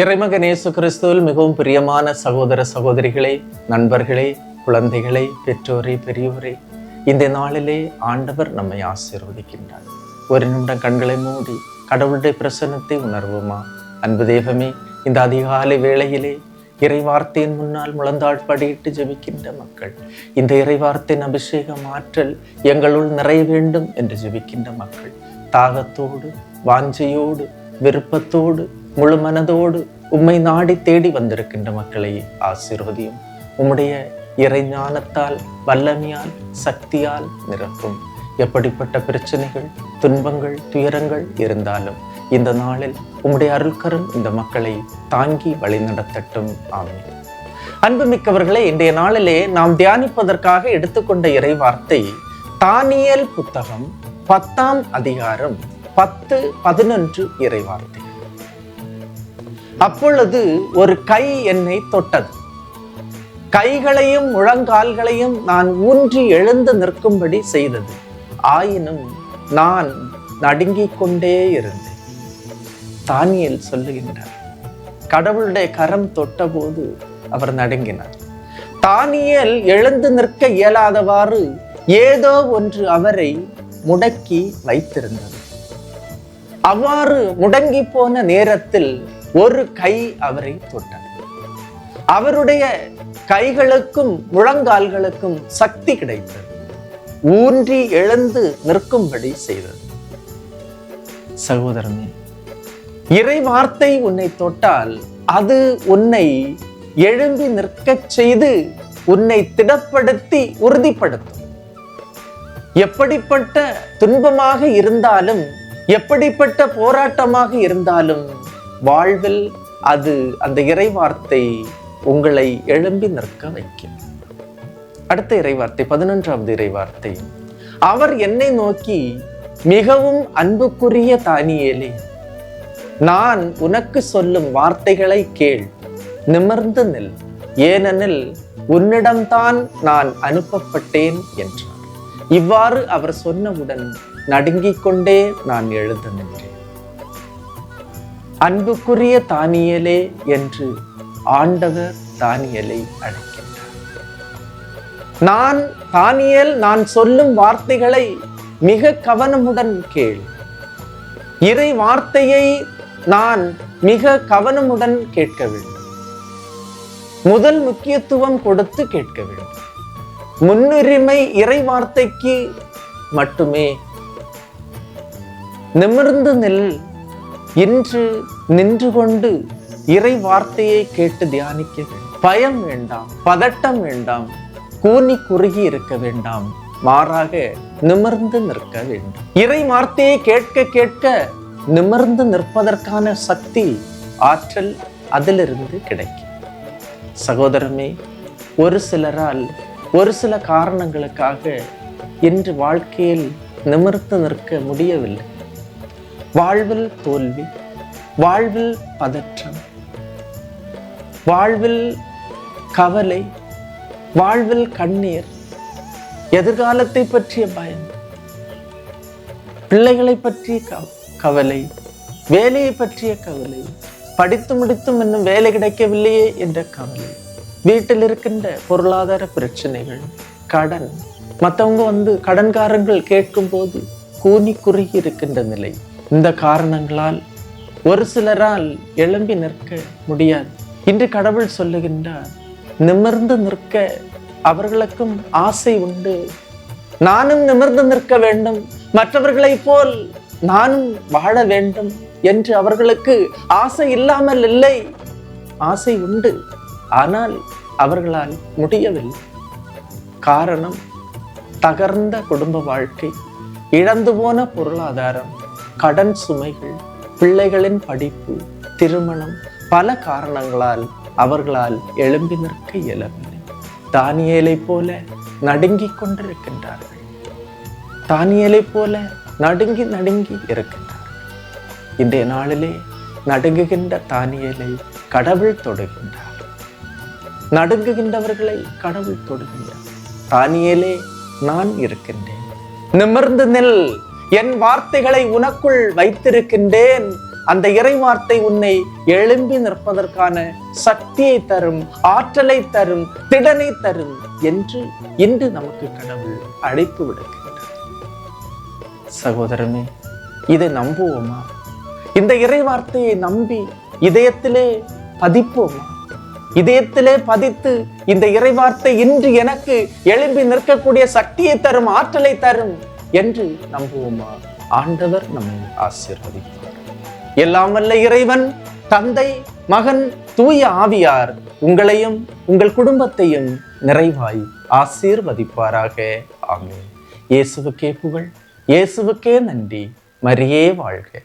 இறைமகன் இயேசு கிறிஸ்துவில் மிகவும் பிரியமான சகோதர சகோதரிகளே நண்பர்களே குழந்தைகளே பெற்றோரே பெரியோரே இந்த நாளிலே ஆண்டவர் நம்மை ஆசீர்வதிக்கின்றார். ஒரு நிமிடம் கண்களை மூடி கடவுளுடைய பிரசன்னத்தை உணர்வோமா? அன்பு தெய்வமே இந்த அதிகாலை வேளையிலே இறைவார்த்தையின் முன்னால் முழந்தாள் படியிட்டு ஜெபிக்கின்ற மக்கள் இந்த இறைவார்த்தையின் அபிஷேகம் ஆற்றல் எங்களுள் நிறைய வேண்டும் என்று ஜெபிக்கின்ற மக்கள் தாகத்தோடு வாஞ்சையோடு விருப்பத்தோடு முழு மனதோடு உம்மை நாடி தேடி வந்திருக்கின்ற மக்களை ஆசீர்வதியும். உம்முடைய இறைஞானத்தால் வல்லமையால் சக்தியால் நிரப்பும். எப்படிப்பட்ட பிரச்சனைகள் துன்பங்கள் துயரங்கள் இருந்தாலும் இந்த நாளில் உம்முடைய அருள்கரம் இந்த மக்களை தாங்கி வழிநடத்தட்டும் ஆமென். அன்புமிக்கவர்களே இன்றைய நாளிலே நாம் தியானிப்பதற்காக எடுத்துக்கொண்ட இறை வார்த்தை தானியல் புத்தகம் பத்தாம் அதிகாரம் பத்து பதினொன்று இறை வார்த்தை. அப்பொழுது ஒரு கை என்னை தொட்டது. கைகளையும் முழங்கால்களையும் நான் ஊன்றி எழுந்து நிற்கும்படி செய்தது. ஆயினும் நான் நடுங்கிக் கொண்டே இருந்தேன். தானியல் சொல்லுகின்றார் கடவுளுடைய கரம் தொட்டபோது அவர் நடுங்கினார். தானியல் எழுந்து நிற்க இயலாதவாறு ஏதோ ஒன்று அவரை முடக்கி வைத்திருந்தது. அவ்வாறு முடங்கி போன நேரத்தில் ஒரு கை அவரை தொட்டது அவருடைய கைகளுக்கும் முழங்கால்களுக்கும் சக்தி கிடைத்தது. ஊன்றி எழுந்து நிற்கும்படி செய்தது. சகோதரனே இறை வார்த்தை உன்னை தொட்டால் அது உன்னை எழும்பி நிற்கச் செய்து உன்னை திடப்படுத்தி உறுதிப்படுத்தும். எப்படிப்பட்ட துன்பமாக இருந்தாலும் எப்படிப்பட்ட போராட்டமாக இருந்தாலும் வாழ்வில் அது அந்த இறைவார்த்தை உங்களை எழும்பி நிற்க வைக்கும். அடுத்த இறைவார்த்தை பதினொன்றாவது இறைவார்த்தை. அவர் என்னை நோக்கி மிகவும் அன்புக்குரிய தானியேலே நான் உனக்கு சொல்லும் வார்த்தைகளை கேள். நிமிர்ந்து நில். ஏனெனில் உன்னிடம்தான் நான் அனுப்பப்பட்டேன் என்றார். இவ்வாறு அவர் சொன்னவுடன் நடுங்கிக் கொண்டே நான் எழுந்து நின்றேன். அன்புக்குரிய தானியலே என்று ஆண்டவர் தானியலை அழைக்கின்றார். நான் தானியல் நான் சொல்லும் வார்த்தைகளை மிக கவனமுடன் கேள். இறை வார்த்தையை நான் மிக கவனமுடன் கேட்க வேண்டும். முதல் முக்கியத்துவம் கொடுத்து கேட்க வேண்டும். முன்னுரிமை இறை வார்த்தைக்கு மட்டுமே நிமிர்ந்து நில் இன்று நின்று கொண்டு இறை வார்த்தையை கேட்டு தியானிக்க வேண்டும். பயம் வேண்டாம் பதட்டம் வேண்டாம் கூனி குறுகி இருக்க வேண்டாம் மாறாக நிமிர்ந்து நிற்க வேண்டும். இறை வார்த்தையை கேட்க கேட்க நிமிர்ந்து நிற்பதற்கான சக்தி ஆற்றல் அதிலிருந்து கிடைக்கும். சகோதரமே ஒரு சிலரால் ஒரு சில காரணங்களுக்காக இன்று வாழ்க்கையில் நிமிர்ந்து நிற்க முடியவில்லை. வாழ்வில் தோல்வி வாழ்வில் பதற்றம் வாழ்வில் கவலை வாழ்வில் கண்ணீர் எதிர்காலத்தை பற்றிய பயம் பிள்ளைகளை பற்றிய கவலை வேலையை பற்றிய கவலை படித்து முடித்தும் இன்னும் வேலை கிடைக்கவில்லையே என்ற கவலை வீட்டில் இருக்கின்ற பொருளாதார பிரச்சனைகள் கடன் மற்றவங்க வந்து கடன்காரங்கள் கேட்கும்போது கூனி குறுகி இருக்கின்ற நிலை இந்த காரணங்களால் ஒரு சிலரால் எழும்பி நிற்க முடியாது. இன்று கடவுள் சொல்லுகின்றார் நிமிர்ந்து நிற்க அவர்களுக்கும் ஆசை உண்டு. நானும் நிமிர்ந்து நிற்க வேண்டும். மற்றவர்களைப் போல் நானும் வாழ வேண்டும் என்று அவர்களுக்கு ஆசை இல்லாமல் இல்லை. ஆசை உண்டு. ஆனால் அவர்களால் முடியவில்லை. காரணம் தகர்ந்த குடும்ப வாழ்க்கை இழந்து போன பொருளாதாரம் கடன் சுமைகள் பிள்ளைகளின் படிப்பு திருமணம் பல காரணங்களால் அவர்களால் எழும்பி நிற்க இயலவில்லை. தானியலை போல நடுங்கிக் கொண்டிருக்கின்றார்கள். தானியலை போல நடுங்கி நடுங்கி இருக்கின்றார்கள். இன்றைய நாளிலே நடுங்குகின்ற தானியலை கடவுள் தொடுகின்றார். நடுங்குகின்றவர்களை கடவுள் தொடுகின்றார். தானியலே நான் இருக்கின்றேன். நிமிர்ந்து நெல். என் வார்த்தைகளை உனக்குள் வைத்திருக்கின்றேன். அந்த இறைவார்த்தை உன்னை எழும்பி நிற்பதற்கான சக்தியை தரும் ஆற்றலை தரும் திடனை தரும் என்று இன்று நமக்கு கடவுள் அழைப்பு விடுக்கின்றார் சகோதரமே இதை நம்புவோமா? இந்த இறைவார்த்தையை நம்பி இதயத்திலே பதிப்போமா? இதயத்திலே பதித்து இந்த இறைவார்த்தை இன்று எனக்கு எழும்பி நிற்கக்கூடிய சக்தியை தரும் ஆற்றலை தரும் என்று நம்புவோமா? ஆண்டவர் நம்மை ஆசீர்வதிப்பார். எல்லாம் வல்ல இறைவன் தந்தை மகன் தூய ஆவியார் உங்களையும் உங்கள் குடும்பத்தையும் நிறைவாய் ஆசீர்வதிப்பாராக. ஆமே இயேசுவுக்கே புகழ் இயேசுவுக்கே நன்றி. மரியே வாழ்க.